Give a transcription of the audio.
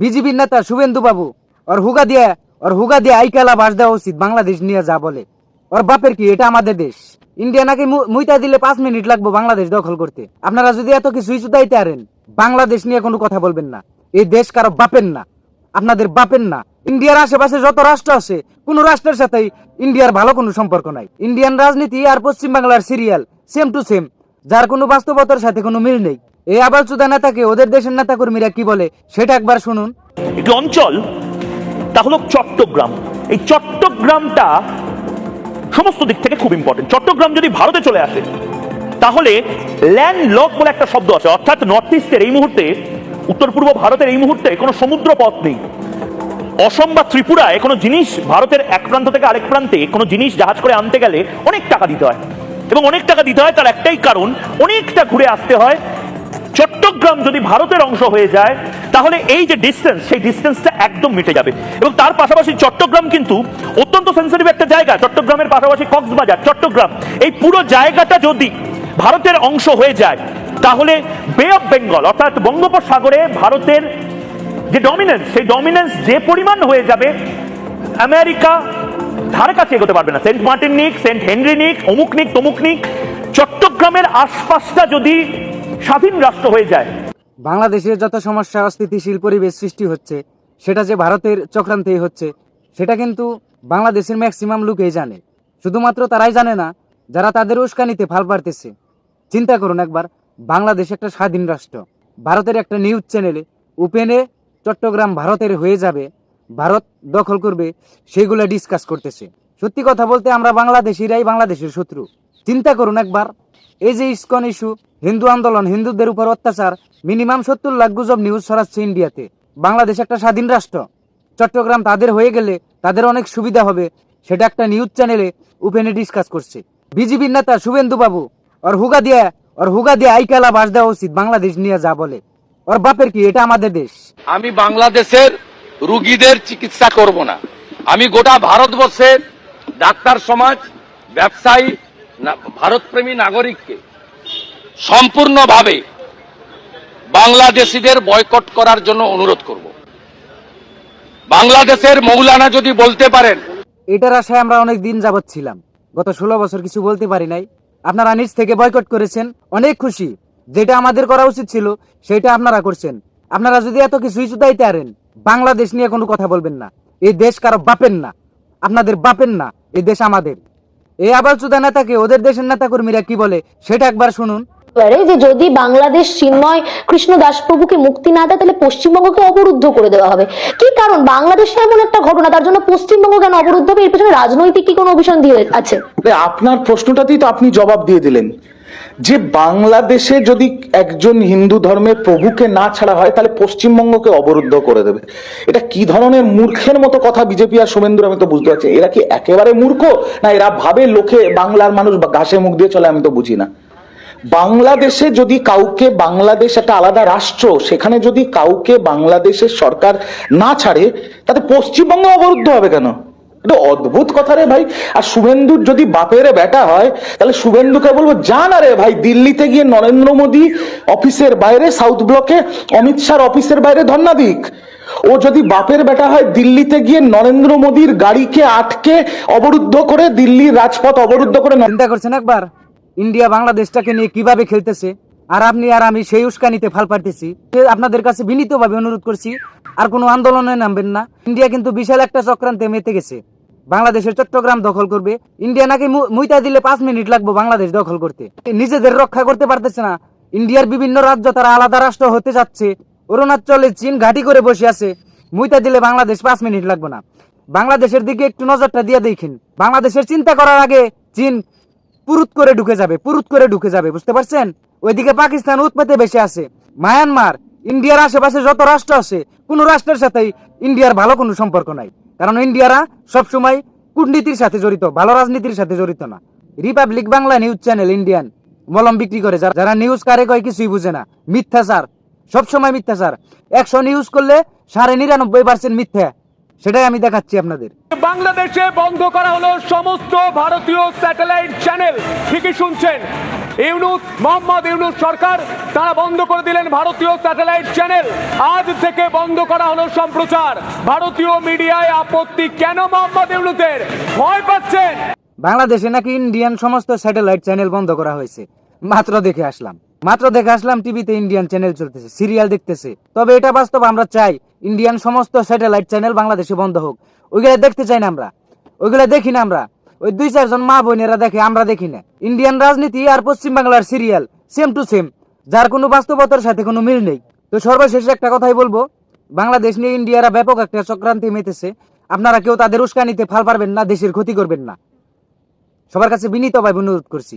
বিজেপির নেতা শুভেন্দু বাবু, ওর হুগা দিয়ে, ওর হুগা দিয়ে আইকালা বাস দেওয়া উচিত বাংলাদেশ নিয়ে যা বলে। ওর বাপের কি, এটা আমাদের দেশ? ইন্ডিয়া নাকি মুইতা দিলে পাঁচ মিনিট লাগবে বাংলাদেশ দখল করতে। আপনারা যদি এত কিছু ইস্যু দাইতে পারেন বাংলাদেশ নিয়ে কোনো কথা বলবেন না। এই দেশ কারও বাপের না, আপনাদের বাপের না। ইন্ডিয়ার আশেপাশে যত রাষ্ট্র আছে, কোন রাষ্ট্রের সাথেই ইন্ডিয়ার ভালো কোনো সম্পর্ক নাই। ইন্ডিয়ান রাজনীতি আর পশ্চিম বাংলার সিরিয়াল সেম টু সেম যার কোনো বাস্তবতার সাথে কোনো মিল নেই। এই আবার চুদা নেতাকে, ওদের দেশের নেতা কর্মীরা কি বলে? সেটা একবার শুনুন। একটি অঞ্চল, তা হলো চট্টগ্রাম। এই চট্টগ্রামটা সমস্ত দিক থেকে খুব ইম্পর্টেন্ট চট্টগ্রাম যদি ভারতে চলে আসে, তাহলে ল্যান্ড লক বলে একটা শব্দ আছে। অর্থাৎ নর্থ ইস্টের এই মুহূর্তে উত্তর পূর্ব ভারতের এই মুহূর্তে কোনো সমুদ্র পথ নেই। অসম বা ত্রিপুরায় কোনো জিনিস ভারতের এক প্রান্ত থেকে আরেক প্রান্তে কোনো জিনিস জাহাজ করে আনতে গেলে অনেক টাকা দিতে হয়। এবং অনেক টাকা দিতে হয় তার একটাই কারণ, অনেকটা ঘুরে আসতে হয় চট্টগ্রাম যদি ভারতের অংশ হয়ে যায়, তাহলে এই যে ডিস্টেন্স সেই ডিস্টেন্সটা একদম মিটে যাবে। এবং তার পাশাপাশি চট্টগ্রাম কিন্তু অত্যন্ত সেন্সিটিভ একটা জায়গা। চট্টগ্রামের পাশাপাশি কক্সবাজার, চট্টগ্রাম। এই পুরো জায়গাটা যদি ভারতের অংশ হয়ে যায়, তাহলে বে অফ বেঙ্গল অর্থাৎ বঙ্গোপসাগরে ভারতের যে ডমিনেন্স সেই ডমিনেন্স যে পরিমাণ হয়ে যাবে, আমেরিকা ধারে কাছে এগোতে পারবে না। সেন্ট মার্টিন নিক, সেন্ট হেনরি নিক, অমুক নিক, তমুক নিক, চট্টগ্রামের আশপাশটা যদি স্বাধীন রাষ্ট্র হয়ে যায়। বাংলাদেশের যত সমস্যা, অস্থিতিশীল পরিবেশ সৃষ্টি হচ্ছে, সেটা যে ভারতের চক্রান্তেই হচ্ছে, সেটা কিন্তু বাংলাদেশের ম্যাক্সিমাম লোকেই জানে। শুধুমাত্র তারাই জানে না, যারা তাদের উস্কানিতে ফাল পারতেছে। চিন্তা করুন একবার, বাংলাদেশ একটা স্বাধীন রাষ্ট্র। ভারতের একটা নিউজ চ্যানেলে উপেনে চট্টগ্রাম ভারতের হয়ে যাবে, ভারত দখল করবে, সেগুলো ডিসকাস করতেছে। সত্যি কথা বলতে আমরা বাংলাদেশিরাই বাংলাদেশের শত্রু। চিন্তা করুন একবার এই যে ইস্কন ইস্যু, হিন্দু আন্দোলন, হিন্দুদের উপর অত্যাচার, মিনিমাম সত্তর লাখ গুজব নিউজ ছড়াচ্ছে ইন্ডিয়াতে। বাংলাদেশ একটা স্বাধীন রাষ্ট্র। চট্টগ্রাম তাদের হয়ে গেলে তাদের অনেক সুবিধা হবে, সেটা একটা নিউজ চ্যানেলে উপেনে ডিসকাস করছে। বিজেপির নেতা শুভেন্দু বাবু, ওর হুগা দিয়ে, ওর হুগা দিয়ে আইকালা বাস দেওয়া উচিত, বাংলাদেশ নিয়ে যা বলে। ওর বাপের কি, এটা আমাদের দেশ? আমি বাংলাদেশের রুগীদের চিকিৎসা করব না। আমি গোটা ভারতবর্ষের ডাক্তার সমাজ, ব্যবসায়ী ভারতপ্রেমী নাগরিককে সম্পূর্ণভাবে বাংলাদেশিদের বয়কট করার জন্য অনুরোধ করব। বাংলাদেশের মৌলানা যদি বলতে পারেন। এটার আশায় আমরা অনেক দিন যাবৎ ছিলাম। গত ষোলো বছর কিছু বলতে পারি নাই। আপনারা নিজ থেকে বয়কট করেছেন। অনেক খুশি। যেটা আমাদের করা উচিত ছিল, সেটা আপনারা করছেন। আপনারা যদি এত কিছু ইস্যু দাইতে পারেন বাংলাদেশ নিয়ে কোনো কথা বলবেন না। এই দেশ কারও বাপের না। আপনাদের বাপের না। এই দেশ আমাদের। এই আবার চুদা নেতাকে ওদের দেশের নেতা কর্মীরা কি বলে? সেটা একবার শুনুন। পারে যে যদি বাংলাদেশ চিন্ময় কৃষ্ণ দাসপ্রভুকে মুক্তি না দেয় তাহলে পশ্চিমবঙ্গকে অবরুদ্ধ করে দেওয়া হবে। কি কারণ? বাংলাদেশে এমন একটা ঘটনা তার জন্য পশ্চিমবঙ্গ কেন অবরুদ্ধ হবে? এর পেছনে রাজনৈতিক কি কোনো অভিশন দিয়ে আছে আপনার প্রশ্নটাতেই তো আপনি জবাব দিয়ে দিলেন। যে বাংলাদেশে যদি একজন হিন্দু ধর্মের প্রভুকে না ছাড়া হয়, তাহলে পশ্চিমবঙ্গকে অবরুদ্ধ করে দেবে। এটা কি ধরনের মূর্খের মতো কথা বিজেপি আর শুভেন্দুর আমি তো বুঝতে পারছি এরা কি একেবারে মূর্খ? না, এরা ভাবে লোকে বাংলার মানুষ বা ঘাসে মুখ দিয়ে চলে, আমি তো বুঝি না। বাংলাদেশে যদি কাউকে বাংলাদেশ একটা আলাদা রাষ্ট্র, সেখানে যদি কাউকে বাংলাদেশের সরকার না ছাড়ে, তাতে পশ্চিমবঙ্গ অবরুদ্ধ হবে কেন? এটা অদ্ভুত কথা রে ভাই। আর শুভেন্দুর যদি বাপের বেটা হয়, তাহলে শুভেন্দুকে বলব যা না রে ভাই, দিল্লিতে গিয়ে নরেন্দ্র মোদী অফিসের বাইরে, সাউথ ব্লকে অমিত শাহর অফিসের বাইরে ধর্ণা দিক। ও যদি বাপের বেটা হয়, দিল্লিতে গিয়ে নরেন্দ্র মোদীর গাড়িকে আটকে অবরুদ্ধ করে, দিল্লির রাজপথ অবরুদ্ধ করে চিন্তা করছেন একবার? ইন্ডিয়া বাংলাদেশটাকে নিয়ে কীভাবে খেলতেছে? আর আপনি আর আমি সেই উস্কানিতে ফাল সে আপনাদের কাছে বিনীতভাবে অনুরোধ করছি, আর কোনো আন্দোলনে নামবেন না। ইন্ডিয়া কিন্তু বিশাল একটা চক্রান্তে মেতে গেছে। বাংলাদেশের চট্টগ্রাম দখল করবে। ইন্ডিয়া নাকি মুইতা দিলে পাঁচ মিনিট লাগবে বাংলাদেশ দখল করতে। নিজেদের রক্ষা করতে পারতেছে না। ইন্ডিয়ার বিভিন্ন রাজ্য তারা আলাদা রাষ্ট্র হতে যাচ্ছে অরুণাচলে চীন ঘাঁটি করে বসে আছে। মুইতা দিলে বাংলাদেশ পাঁচ মিনিট লাগবে না। বাংলাদেশের দিকে একটু নজরটা দিয়ে দেখেন। বাংলাদেশের চিন্তা করার আগে চীন পুরুত করে ঢুকে যাবে, পুরুত করে ঢুকে যাবে, বুঝতে পারছেন? ওইদিকে পাকিস্তান উৎপেতে বেশি আছে। মায়ানমার, ইন্ডিয়ার আশেপাশে যত রাষ্ট্র আছে, কোন রাষ্ট্রের সাথেই ইন্ডিয়ার ভালো কোনো সম্পর্ক নাই। কারণ ইন্ডিয়ারা সবসময় কূটনীতির সাথে জড়িত, ভালো রাজনীতির সাথে জড়িত না। Republic Bangla news channel Indian মলম বিক্রি করে। যারা যারা নিউজ কারে কয় কিছুই বুঝে না। মিথ্যাচার। সবসময় মিথ্যাচার। একশো নিউজ করলে সাড়ে নিরানব্বই পার্সেন্ট মিথ্যা। সেটাই আমি দেখাচ্ছি আপনাদের। বাংলাদেশে বন্ধ করা হলো সমস্ত ভারতীয় স্যাটেলাইট চ্যানেল ঠিকই শুনছেন। ইউনুস, মোহাম্মদ ইউনুস সরকার, তারা বন্ধ করে দিলেন ভারতীয় স্যাটেলাইট চ্যানেল। আজ থেকে বন্ধ করা হলো সম্প্রচার। ভারতীয় মিডিয়ায় আপত্তি কেন মোহাম্মদ ইউনুসের? ভয় পাচ্ছেন। বাংলাদেশে নাকি ইন্ডিয়ান সমস্ত স্যাটেলাইট চ্যানেল বন্ধ করা হয়েছে? মাত্র দেখে আসলাম। মাত্র দেখে আসলাম টিভিতে ইন্ডিয়ান চ্যানেল চলতেছে, সিরিয়াল দেখতেছে। তবে এটা বাস্তব, আমরা চাই ইন্ডিয়ান সমস্ত স্যাটেলাইট চ্যানেল বাংলাদেশে বন্ধ হোক। ওইগুলা দেখতে চাই না আমরা। ওইগুলো দেখি না আমরা। ওই দুই চারজন মা বোনেরা দেখে, আমরা দেখি না। ইন্ডিয়ান রাজনীতি আর পশ্চিম বাংলার সিরিয়াল সেম টু সেম যার কোনো বাস্তবতার সাথে কোনো মিল নেই। তো সর্বশেষে একটা কথাই বলব, বাংলাদেশ নিয়ে ইন্ডিয়ারা ব্যাপক একটা চক্রান্তি মেতেছে। আপনারা কেউ তাদের উস্কানিতে ফাল পারবেন না, দেশের ক্ষতি করবেন না। সবার কাছে বিনীতভাবে অনুরোধ করছি।